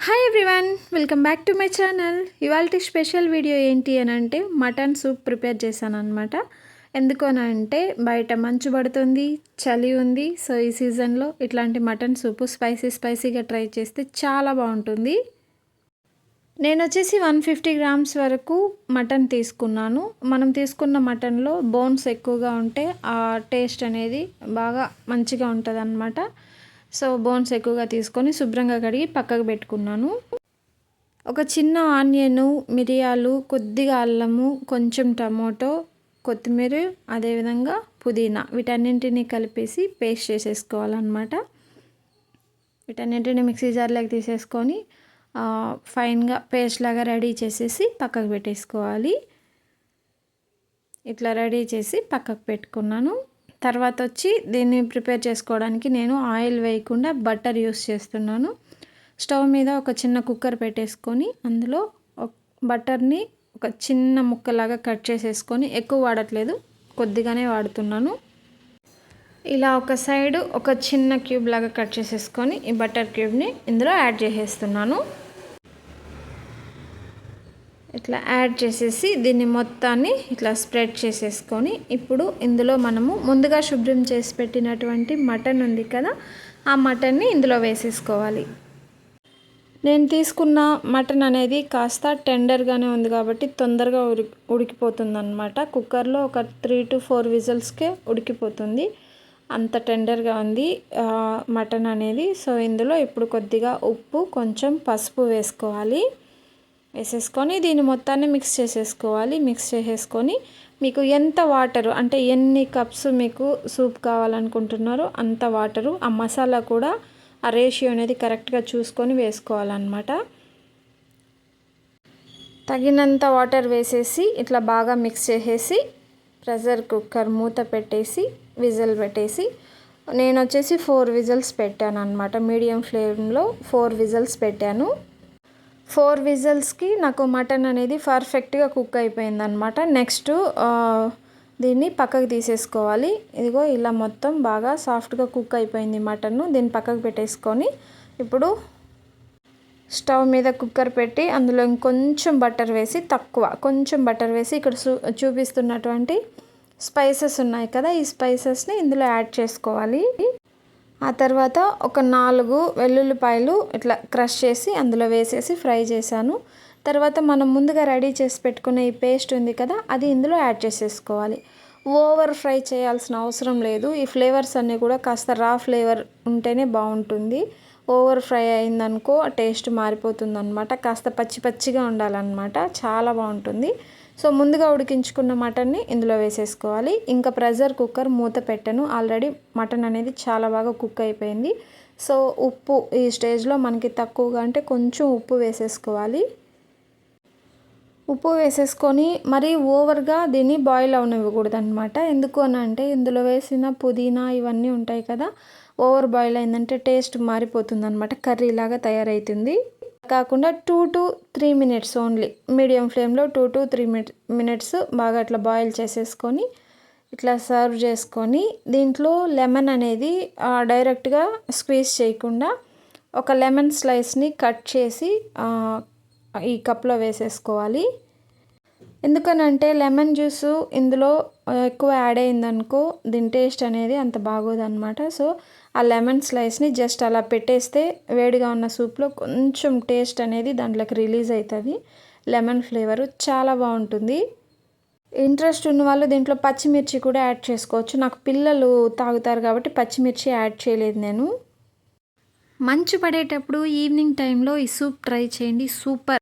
Hi everyone welcome back to my channel ఇవాళ special video ఏంటి అని అంటే మటన్ సూప్ ప్రిపేర్ చేశాను అనమాట ఎందుకు అని అంటే బయట మంచు పడుతుంది చలి ఉంది సో ఈ సీజన్లో ఇట్లాంటి మటన్ సూపు స్పైసీ స్పైసీగా ట్రై చేస్తే చాలా బాగుంటుంది. నేను వచ్చేసి వన్ ఫిఫ్టీ గ్రామ్స్ వరకు మటన్ తీసుకున్నాను. మనం తీసుకున్న మటన్లో బోన్స్ ఎక్కువగా ఉంటే ఆ టేస్ట్ అనేది బాగా మంచిగా ఉంటుంది అనమాట సో బోన్స్ ఎక్కువగా తీసుకొని శుభ్రంగా కడిగి పక్కకు పెట్టుకున్నాను. ఒక చిన్న ఆనియను మిరియాలు కొద్దిగా అల్లము కొంచెం టమోటో కొత్తిమీర అదేవిధంగా పుదీనా వీటన్నింటినీ కలిపేసి పేస్ట్ చేసేసుకోవాలన్నమాట. వీటన్నింటినీ మిక్సీ జార్లోకి తీసేసుకొని ఫైన్గా పేస్ట్ లాగా రెడీ చేసేసి పక్కకు పెట్టేసుకోవాలి. ఇట్లా రెడీ చేసి పక్కకు పెట్టుకున్నాను. తర్వాత వచ్చి దీన్ని ప్రిపేర్ చేసుకోవడానికి నేను ఆయిల్ వేయకుండా బటర్ యూస్ చేస్తున్నాను. స్టవ్ మీద ఒక చిన్న కుక్కర్ పెట్టేసుకొని అందులో బటర్ని ఒక చిన్న ముక్కలాగా కట్ చేసేసుకొని ఎక్కువ వాడట్లేదు కొద్దిగానే వాడుతున్నాను. ఇలా ఒక సైడ్ ఒక చిన్న క్యూబ్ లాగా కట్ చేసేసుకొని ఈ బటర్ క్యూబ్ని ఇందులో యాడ్ చేసేస్తున్నాను. ఇట్లా యాడ్ చేసేసి దీన్ని మొత్తాన్ని ఇట్లా స్ప్రెడ్ చేసేసుకొని ఇప్పుడు ఇందులో మనము ముందుగా శుభ్రం చేసి పెట్టినటువంటి మటన్ ఉంది కదా ఆ మటన్ని ఇందులో వేసేసుకోవాలి. నేను తీసుకున్న మటన్ అనేది కాస్త టెండర్గానే ఉంది కాబట్టి తొందరగా ఉడి ఉడికిపోతుందన్నమాట. కుక్కర్లో ఒక త్రీ టు ఫోర్ విజల్స్కే ఉడికిపోతుంది. అంత టెండర్గా ఉంది మటన్ అనేది. సో ఇందులో ఇప్పుడు కొద్దిగా ఉప్పు కొంచెం పసుపు వేసుకోవాలి. వేసేసుకొని దీన్ని మొత్తాన్ని మిక్స్ చేసేసుకోవాలి. మిక్స్ చేసేసుకొని మీకు ఎంత వాటరు అంటే ఎన్ని కప్స్ మీకు సూప్ కావాలనుకుంటున్నారో అంత వాటరు ఆ మసాలా కూడా ఆ రేషియో అనేది కరెక్ట్గా చూసుకొని వేసుకోవాలన్నమాట. తగినంత వాటర్ వేసేసి ఇట్లా బాగా మిక్స్ చేసేసి ప్రెషర్ కుక్కర్ మూత పెట్టేసి విజిల్ పెట్టేసి నేను వచ్చేసి ఫోర్ విజిల్స్ పెట్టాను అనమాట మీడియం ఫ్లేమ్లో ఫోర్ విజిల్స్ పెట్టాను. ఫోర్ విజల్స్కి నాకు మటన్ అనేది పర్ఫెక్ట్గా కుక్ అయిపోయింది అనమాట నెక్స్ట్ దీన్ని పక్కకు తీసేసుకోవాలి. ఇదిగో ఇలా మొత్తం బాగా సాఫ్ట్గా కుక్ అయిపోయింది మటన్. దీన్ని పక్కకు పెట్టేసుకొని ఇప్పుడు స్టవ్ మీద కుక్కర్ పెట్టి అందులో ఇంకొంచెం బటర్ వేసి తక్కువ కొంచెం బటర్ వేసి ఇక్కడ చూపిస్తున్నటువంటి స్పైసెస్ ఉన్నాయి కదా ఈ స్పైసెస్ని ఇందులో యాడ్ చేసుకోవాలి. ఆ తర్వాత ఒక నాలుగు వెల్లుల్లిపాయలు ఇట్లా క్రష్ చేసి అందులో వేసేసి ఫ్రై చేశాను. తర్వాత మనం ముందుగా రెడీ చేసి పెట్టుకునే ఈ పేస్ట్ ఉంది కదా అది ఇందులో యాడ్ చేసేసుకోవాలి. ఓవర్ ఫ్రై చేయాల్సిన అవసరం లేదు. ఈ ఫ్లేవర్స్ అన్నీ కూడా కాస్త రా ఫ్లేవర్ ఉంటేనే బాగుంటుంది. ఓవర్ ఫ్రై అయిందనుకో టేస్ట్ మారిపోతుంది అనమాట కాస్త పచ్చి పచ్చిగా ఉండాలన్నమాట. చాలా బాగుంటుంది. సో ముందుగా ఉడికించుకున్న మటన్ని ఇందులో వేసేసుకోవాలి. ఇంకా ప్రెషర్ కుక్కర్ మూత పెట్టను. ఆల్రెడీ మటన్ అనేది చాలా బాగా కుక్ అయిపోయింది. సో ఉప్పు ఈ స్టేజ్లో మనకి తక్కువగా అంటే కొంచెం ఉప్పు వేసేసుకోవాలి. ఉప్పు వేసేసుకొని మరీ ఓవర్గా దీన్ని బాయిల్ అవనివ్వకూడదు అనమాట ఎందుకు అని అంటే ఇందులో వేసిన పుదీనా ఇవన్నీ ఉంటాయి కదా ఓవర్ బాయిల్ అయిందంటే టేస్ట్ మారిపోతుంది అనమాట కర్రీ లాగా తయారవుతుంది కాకుండా two to three minutes only. Medium ఫ్లేమ్లో టూ టు త్రీ మినిట్స్ బాగా అట్లా బాయిల్ చేసేసుకొని ఇట్లా సర్వ్ చేసుకొని దీంట్లో లెమన్ అనేది డైరెక్ట్గా స్క్వీజ్ చేయకుండా ఒక లెమన్ స్లైస్ని కట్ చేసి ఈ కప్లో వేసేసుకోవాలి. ఎందుకనంటే లెమన్ జ్యూస్ ఇందులో ఎక్కువ యాడ్ అయిందనుకో దీని టేస్ట్ అనేది అంత బాగోదన్నమాట. సో ఆ లెమన్ స్లైస్ని జస్ట్ అలా పెట్టేస్తే వేడిగా ఉన్న సూప్లో కొంచెం టేస్ట్ అనేది దాంట్లోకి రిలీజ్ అవుతుంది లెమన్ ఫ్లేవరు చాలా బాగుంటుంది. ఇంట్రెస్ట్ ఉన్న వాళ్ళు దీంట్లో పచ్చిమిర్చి కూడా యాడ్ చేసుకోవచ్చు. నాకు పిల్లలు తాగుతారు కాబట్టి పచ్చిమిర్చి యాడ్ చేయలేదు నేను. మంచు పడేటప్పుడు ఈవినింగ్ టైంలో ఈ సూప్ ట్రై చేయండి. సూపర్.